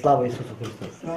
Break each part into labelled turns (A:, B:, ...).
A: Слава Ісусу Христу!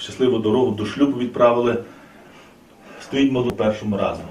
B: Щасливу дорогу до шлюбу відправили. Стоїть молоду першому разом.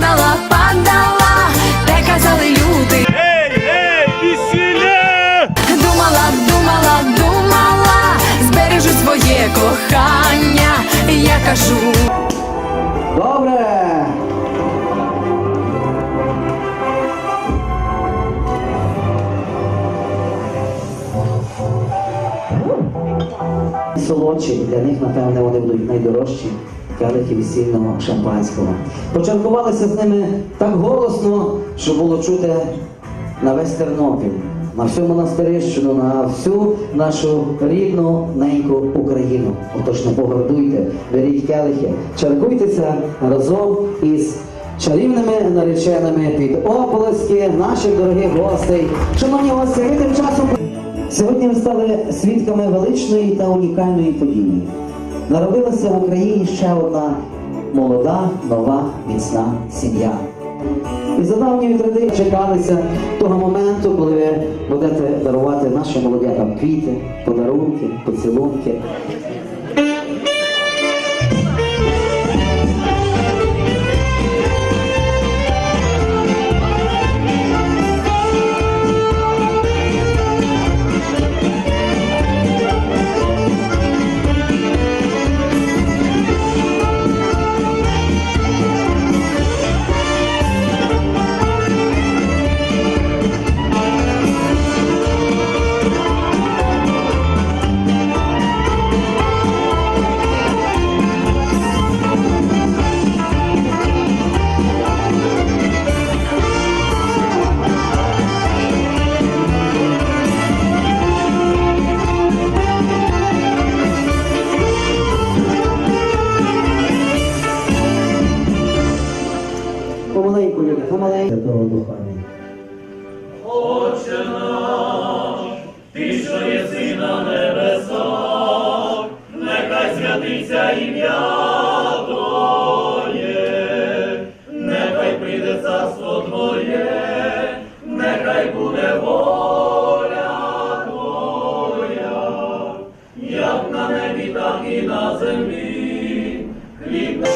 C: Падала, падала, те казали люди.
D: Ей, ей, весілля!
C: Думала, думала, думала, збережу своє кохання. Я кажу.
A: Добре! Солодші, для них, напевне, вони будуть найдорожчі келихи весільного шампанського. Почаркувалися з ними так голосно, що було чути на весь Тернопіль, на всю монастирищину, на всю нашу рідну неньку Україну. Отож не погордуйте, беріть келихи, чаркуйтеся разом із чарівними нареченими під оплески наших дорогих гостей. Шановні гості, ви тим часом сьогодні ви стали свідками величної та унікальної події. Народилася в Україні ще одна молода, нова, міцна сім'я. І за давньою традицією чекалися того моменту, коли ви будете дарувати нашим молодятам квіти, подарунки, поцілунки.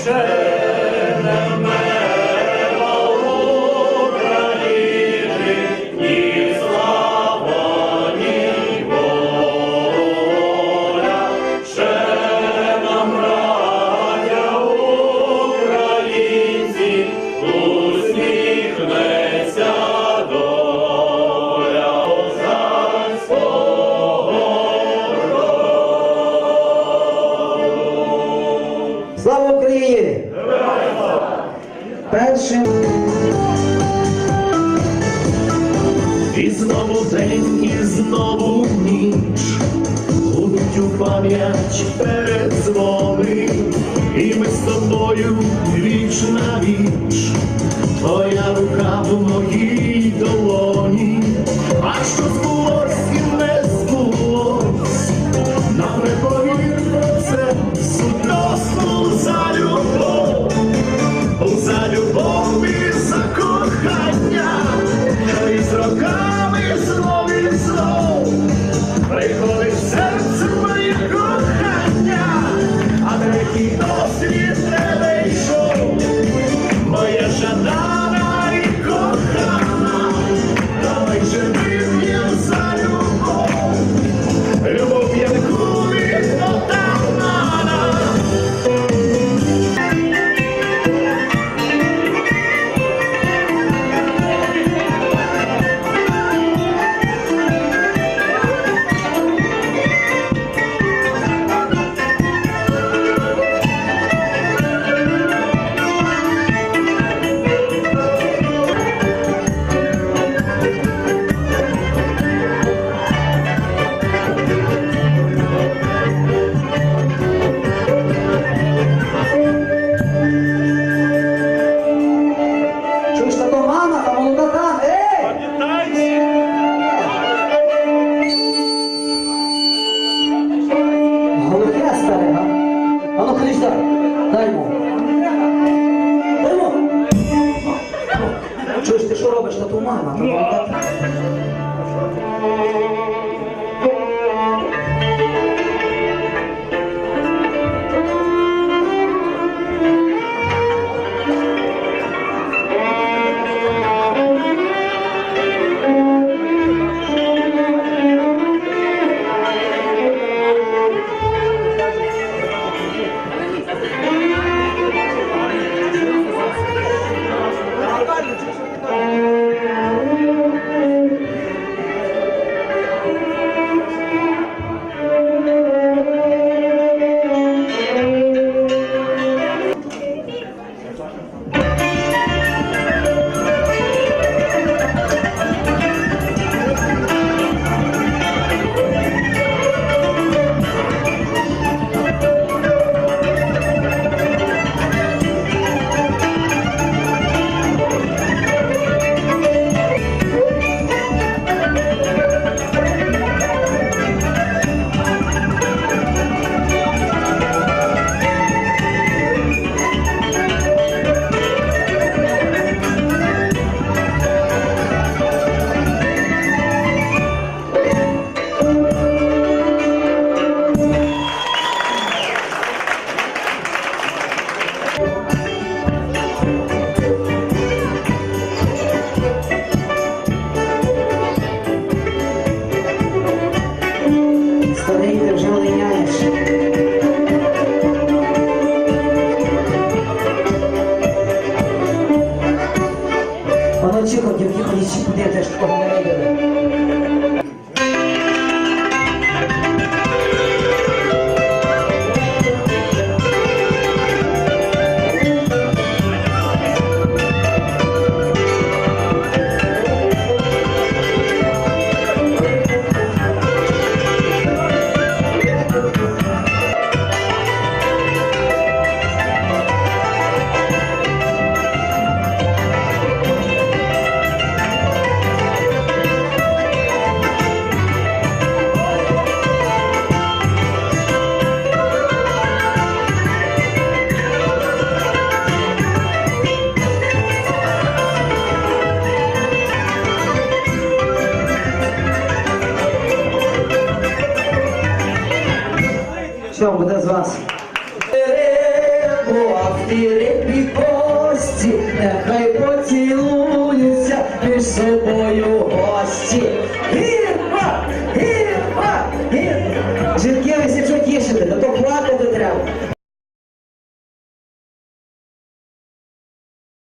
E: say плаче, і знову день, і знову ніч, будуть у пам'ять передзвони, і ми з тобою віч на віч, твоя рука в моїй. що
A: робиш, то тумана. Ну, Je 以后你七 vous. Теребо, а в теребі кості, нехай поцілуються між собою гості.